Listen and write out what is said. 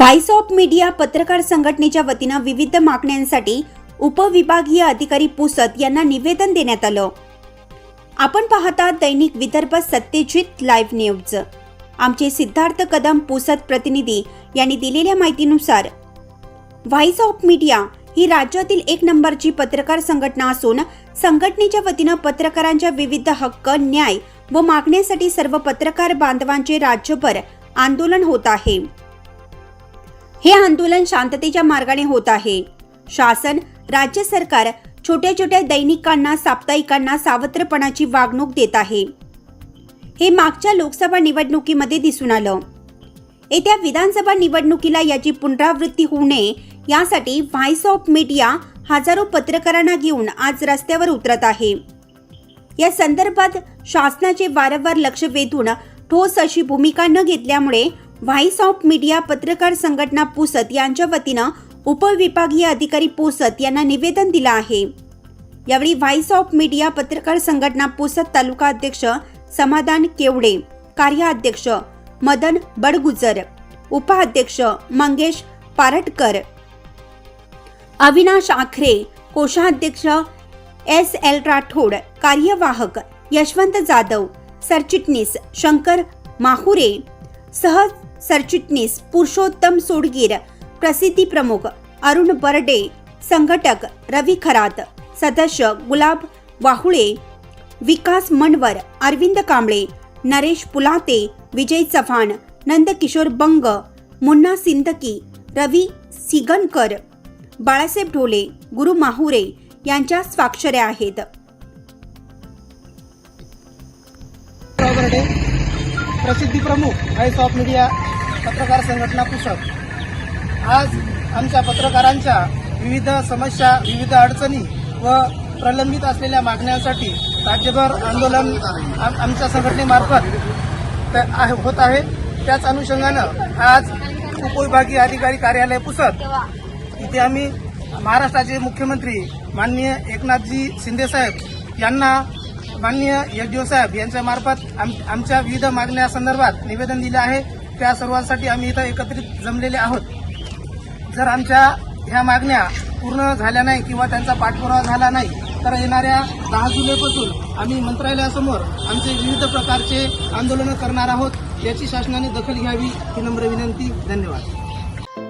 Voice of media पत्रकार संघटनेच्या वतीनं विविध मागण्यांसाठी उपविभागीय अधिकारी पुसत यांना निवेदन देण्यात आलं. आपण पाहता दैनिक विदर्भ सत्यजित लाईव्ह न्यूज आमचे सिद्धार्थ कदम पुसत प्रतिनिधी यांनी दिलेल्या माहितीनुसार व्हाईस ऑफ मीडिया ही राज्यातील एक नंबरची पत्रकार संघटना असून संघटनेच्या वतीनं पत्रकारांच्या विविध हक्क न्याय व मागण्यासाठी सर्व पत्रकार बांधवांचे राज्यभर आंदोलन होत आहे. हे आंदोलन शांततेच्या मार्गाने होत आहे. शासन राज्य सरकार छोट्या छोट्या दैनिकांना साप्ताहिकांना सावत्रपणाची वागणूक देत आहे. हे मागच्या लोकसभा निवडणुकीमध्ये दिसून आलं. येत्या विधानसभा निवडणुकीला याची पुनरावृत्ती होऊ नये यासाठी व्हाईस ऑफ मीडिया हजारो पत्रकारांना घेऊन आज रस्त्यावर उतरत आहे. या संदर्भात शासनाचे वारंवार लक्ष वेधून ठोस अशी भूमिका न घेतल्यामुळे व्हाईस ऑफ मीडिया पत्रकार संघटना पुसत यांच्या वतीनं उपविभागीय अधिकारी पुसत यांना निवेदन दिलं आहे. यावेळी व्हाईस ऑफ मीडिया पत्रकार संघटना पुसत तालुका अध्यक्ष समाधान केवडे कार्याध्यक्ष मदन बडगुजर उपाध्यक्ष मंगेश पारटकर अविनाश आखरे कोषाध्यक्ष एस एल राठोड कार्यवाहक यशवंत जाधव सरचिटणीस शंकर माहुरे सह सरचिटणीस पुरुषोत्तम सोडगीर प्रसिद्धी प्रमुख अरुण बर्डे संघटक रवी खरात सदस्य गुलाब वाहुळे विकास मनवर अरविंद कांबळे नरेश पुलाते विजय चव्हाण नंदकिशोर बंग मुन्ना सिंदकी रवी सिगनकर बाळासाहेब ढोले गुरु माहुरे यांच्या स्वाक्षऱ्या आहेत. प्रसिद्धी प्रमुख व्हॉइस ऑफ मीडिया पत्रकार संघटना पुसक आज आमच्या पत्रकारांच्या विविध समस्या विविध अडचणी व प्रलंबित असलेल्या मागण्यांसाठी राज्यभर आंदोलन आम- आमच्या संघटनेमार्फत आहे- होत आहे. त्याच अनुषंगानं आज उपविभागीय अधिकारी कार्यालय पुसद इथे आम्ही महाराष्ट्राचे मुख्यमंत्री माननीय एकनाथजी शिंदेसाहेब यांना माननीय एस साहेब यांच्या मार्फत आम आमच्या विविध मागण्यासंदर्भात निवेदन दिले आहे. त्या सर्वांसाठी आम्ही इथं एकत्रित जमलेले आहोत. जर आमच्या ह्या मागण्या पूर्ण झाल्या नाही किंवा त्यांचा पाठपुरावा झाला नाही तर येणाऱ्या दहा जुलैपासून आम्ही मंत्रालयासमोर आमचे विविध प्रकारचे आंदोलनं करणार आहोत. याची शासनाने दखल घ्यावी ही नम्र विनंती. धन्यवाद.